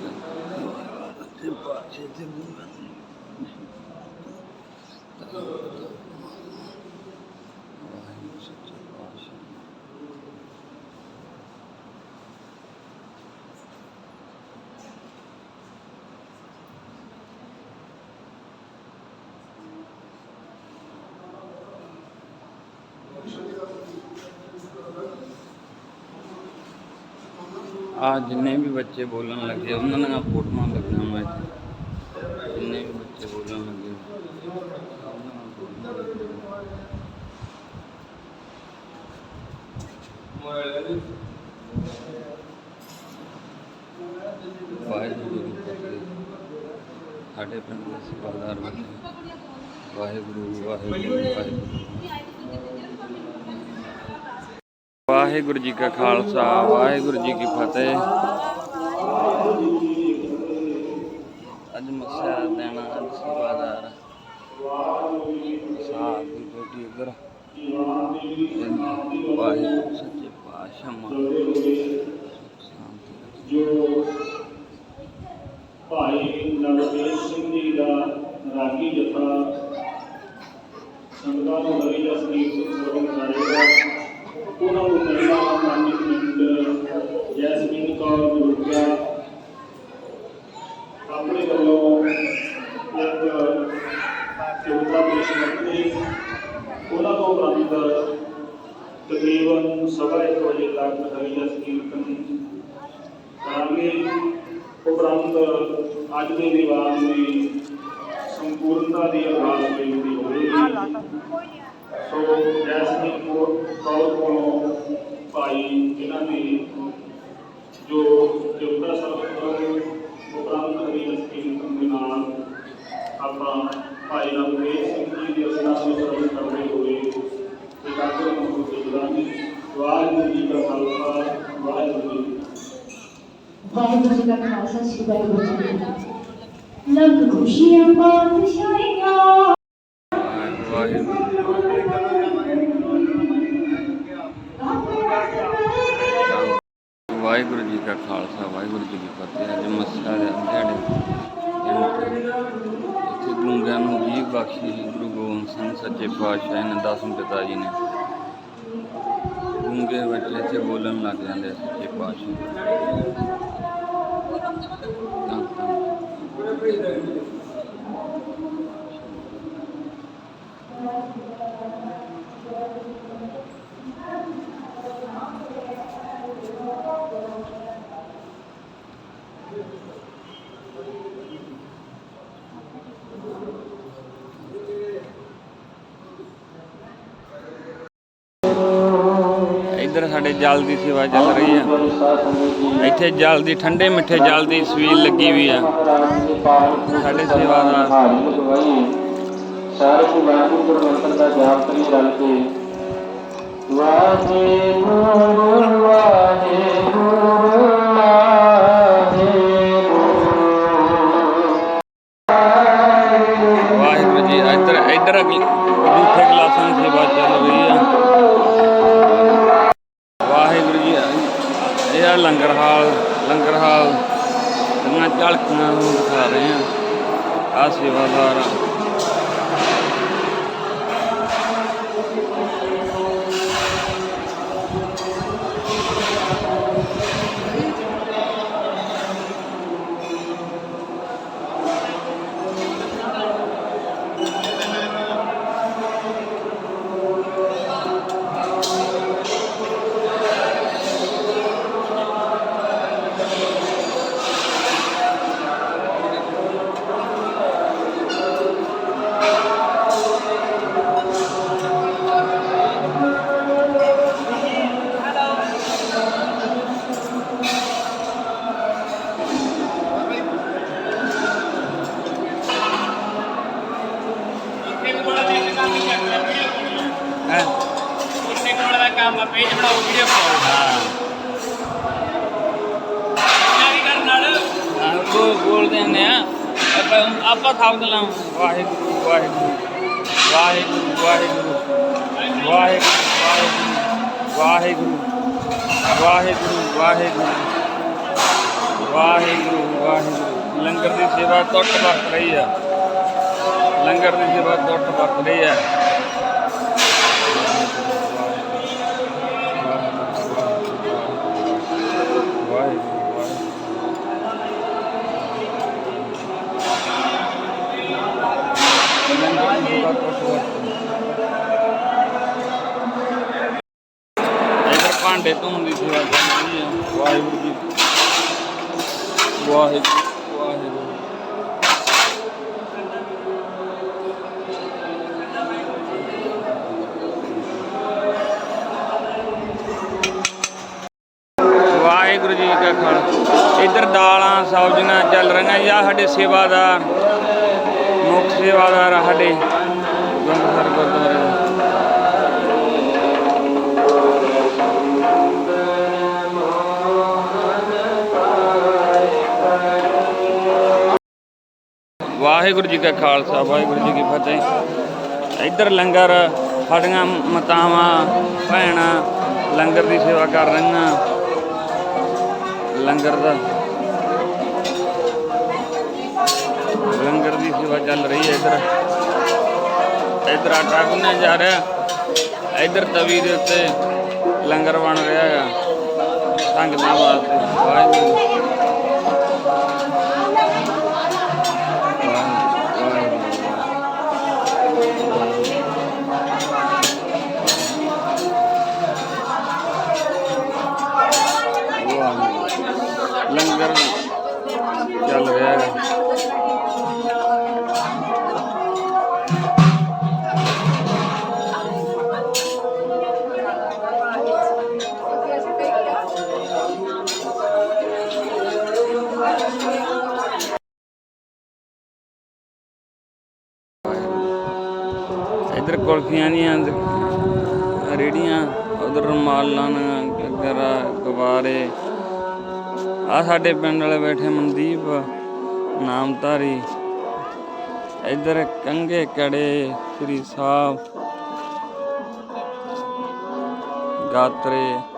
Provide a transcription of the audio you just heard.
Thank you. ਆ ਜਿੰਨੇ ਵੀ ਬੱਚੇ ਬੋਲਣ ਲੱਗੇ, ਉਹਨਾਂ ਦੀਆਂ ਫੋਟੋਆਂ ਲੱਗੀਆਂ ਮੈਂ ਜਿੰਨੇ ਵੀ ਬੱਚੇ ਬੋਲਣ ਲੱਗੇ ਸਭ ਵਾਹਿਗੁਰੂ ਜੀ ਫਤਿਹ ਸਾਡੇ ਪਿੰਡ ਦੇ ਸੇਵਾਦਾਰ ਬੱਚੇ ਵਾਹਿਗੁਰੂ ਵਾਹਿਗੁਰੂ ਵਾਹਿਗੁਰੂ ਵਾਹਿਗੁਰੂ ਜੀ ਕਾ ਖਾਲਸਾ, ਵਾਹਿਗੁਰੂ ਜੀ ਕੀ ਫਤਿਹ। ਅੱਜ ਮੱਸਿਆ ਦੇਣਾ ਅੱਜ ਸੇਵਾਦਾਰ ਸਾਹ ਦੀ ਬੇਟੀ ਇਧਰ ਵਾਹਿਗੁਰੂ ਸੱਚੇ ਪਾਤਸ਼ਾਹ ਮਾਂ। ਭਾਈ ਨਵਜੀਤ ਸਿੰਘ ਜੀ ਦਾ ਰਾਗੀ ਜਥਾ। ਸੰਗਤਾਂ ਨੂੰ ਹਰੀ ਦਾ ਸੰਗੀਤ ਸਰਵਣ ਕਰੇਗਾ ਉਹਨਾਂ ਨੂੰ ਮਹਿਲਾ ਮੈਨੇਜਮੈਂਟ ਜੈਸਮੀਨ ਕੌਰ ਗੁਰੂਆ ਆਪਣੇ ਵੱਲੋਂ ਇੱਕ ਕਵਿਤਾ ਪੇਸ਼ ਕਰਨਗੇ ਉਹਨਾਂ ਤੋਂ ਉਪਰੰਤ ਤਕਰੀਬਨ ਸਵਾ ਇੱਕ ਵਜੇ ਤੱਕ ਹਰੀ ਦਾ ਕੀਰਤਨ ਕਰਾਂਗੇ। ਉਪਰੰਤ ਅੱਜ ਦੇ ਦੀਵਾਨ ਦੀ ਸੰਪੂਰਨਤਾ ਦੀ ਅਰਦਾਸ ਬੇਨਤੀ ਹੋਵੇਗੀ। ਸੋ ਜੈ ਸਿੰਘ ਕੋਲ ਕੋਲੋਂ ਭਾਈ ਜਿਨ੍ਹਾਂ ਨੇ ਜੋ ਜੋਗਾ ਸਰਕਾਰ ਉਪਰੰਤ ਹਰੀਲ ਸਕੀਮ ਦੇ ਨਾਲ ਆਪਾਂ ਭਾਈ ਰਮੇਸ਼ ਸਿੰਘ ਜੀ ਦੀ ਅਸਨਾ ਨੂੰ ਸਰਵ ਕਰਦੇ ਹੋਏ ਡਾਕਟਰ ਮੁਹੰਮਦ ਇਬਰਾਹੀਮ ਵਾਹਿਗੁਰੂ ਜੀ ਦਾ ਖਾਲਸਾ ਵਾਹਿਗੁਰੂ ਜੀ ਵਾਹਿਗੁਰੂ ਜੀ ਦਾ ਖਾਲਸਾ ਸ੍ਰੀ ਵਾਹਿਗੁਰੂ ਜੀ ਲੱਗ ਖੁਸ਼ੀਆਂ ਪਾਤਸ਼ਾਹੀਆਂ ਵਾਹਿਗੁਰੂ ਵਾਹਿਗੁਰੂ ਜੀ ਕਾ ਖਾਲਸਾ, ਵਾਹਿਗੁਰੂ ਜੀ ਕੀ ਫਤਿਹ। ਅੱਜ ਮੱਸਿਆ ਦੇ ਦਿਹਾੜੇ ਇੱਥੇ ਗੁੰਗਿਆਂ ਨੂੰ ਵੀ ਬਖਸ਼ੀ ਗੁਰੂ ਗੋਬਿੰਦ ਸਿੰਘ ਸੱਚੇ ਪਾਤਸ਼ਾਹ ਨੇ ਦਸਮ ਪਿਤਾ ਜੀ ਨੇ। ਗੁੰਗੇ ਵਿੱਚ ਇੱਥੇ ਬੋਲਣ ਲੱਗ ਜਾਂਦੇ ਸੱਚੇ ਪਾਤਸ਼ਾਹ। ਧੰਨ ਇੱਧਰ ਸਾਡੇ ਜਲ ਦੀ ਸੇਵਾ ਚੱਲ ਰਹੀ ਆ ਇੱਥੇ ਜਲ ਦੀ, ਠੰਡੇ ਮਿੱਠੇ ਜਲ ਦੀ ਸਵੀਲ ਲੱਗੀ ਹੋਈ ਆ ਸਾਡੇ ਸੇਵਾ ਦਾ ਸਾਰੇ ਹੀ ਵਾਹਿਗੁਰੂ ਗੁਰੂ ਦਾ ਜਾਪ ਕਰੀ ਰਲ ਕੇ। ਵਾਹਿਗੁਰੂ ਵਾਹਿਗੁਰੂ ਵਾਹਿਗੁਰੂ ਜੀ, ਇੱਧਰ ਇੱਧਰ ਅਗਲ- ਜੂਠੇ ਗਲਾਸਾਂ ਦੀ ਸੇਵਾ ਚੱਲ ਰਹੀ ਆ। ਵਾਹਿਗੁਰੂ ਜੀ, ਇਹ ਆ ਲੰਗਰ ਹਾਲ ਲੰਗਰ ਹਾਲ। ਦੀਆਂ ਝਲਕੀਆਂ ਨੂੰ ਦਿਖਾ ਰਹੇ ਆ। ਆ ਸੇਵਾਦਾਰ ਆ। ਕੰਮ ਆ ਪੇਜ ਬਣਾਓ ਵੀਡੀਓ ਪਾਓ ਹਾਂ ਕਰਨ ਨਾਲ। ਹਾਂ, ਬੋਲਦੇ ਹੁੰਦੇ ਆ। ਆਪਾਂ ਆਪਾਂ ਸਬਦ ਲਾਂ ਵਾਹਿਗੁਰੂ ਵਾਹਿਗੁਰੂ ਵਾਹਿਗੁਰੂ ਵਾਹਿਗੁਰੂ ਵਾਹਿਗੁਰੂ ਵਾਹਿਗੁਰੂ ਵਾਹਿਗੁਰੂ ਵਾਹਿਗੁਰੂ ਵਾਹਿਗੁਰੂ ਵਾਹਿਗੁਰੂ। ਵਾਹਿਗੁਰੂ ਲੰਗਰ ਦੀ ਸੇਵਾ ਟੁੱਟ ਵਰਤ ਰਹੀ ਹੈ ਲੰਗਰ ਦੀ ਸੇਵਾ ਟੁੱਟ ਵਰਤ ਰਹੀ ਹੈ ਭਾਂਡੇ ਧੋਣ ਦੀ ਸੇਵਾ ਰਹੀ ਹੈ। ਵਾਹਿਗੁਰੂ ਜੀ ਵਾਹਿਗੁਰੂ ਵਾਹਿਗੁਰੂ। ਵਾਹਿਗੁਰੂ ਜੀ ਕਾ ਖਾਲਸਾ। ਇਧਰ ਦਾਲਾਂ ਸਬਜ਼ੀਆਂ ਚੱਲ ਰਹੀਆਂ ਜੀ। ਸਾਡੇ ਸੇਵਾਦਾਰ ਮੁੱਖ ਸੇਵਾਦਾਰ ਸਾਡੇ। ਗੁਰਦੁਆਰਾ ਵਾਹਿਗੁਰੂ ਜੀ ਕਾ ਖਾਲਸਾ, ਵਾਹਿਗੁਰੂ ਜੀ ਕੀ ਫਤਿਹ। ਇੱਧਰ ਲੰਗਰ, ਸਾਡੀਆਂ ਮਾਤਾਵਾਂ, ਭੈਣਾਂ ਲੰਗਰ ਦੀ ਸੇਵਾ ਕਰ ਰਹੀਆਂ। ਲੰਗਰ ਦਾ ਲੰਗਰ ਦੀ ਸੇਵਾ ਚੱਲ ਰਹੀ ਹੈ ਇੱਧਰ। ਇੱਧਰ ਆਟਾ ਗੁੰਨਿਆ ਜਾ ਰਿਹਾ। ਇੱਧਰ ਤਵੀ ਦੇ ਉੱਤੇ ਲੰਗਰ ਬਣ ਰਿਹਾ ਹੈਗਾ ਸੰਗਤਾਂ ਵਾਸਤੇ। ਵਾਹਿਗੁਰੂ। ਕੁਲਫੀਆਂ ਦੀਆਂ ਦੁ- ਉਧਰ ਰੁਮਾਲਾਂ ਗਰਾ ਗੁਬਾਰੇ। ਆ ਸਾਡੇ ਪਿੰਡ ਵਾਲੇ ਬੈਠੇ ਮਨਦੀਪ, ਨਾਮਧਾਰੀ। ਇੱਧਰ ਕੰਗੇ ਕੜੇ, ਸ੍ਰੀ ਸਾਹਿਬ। ਗਾਤਰੇ।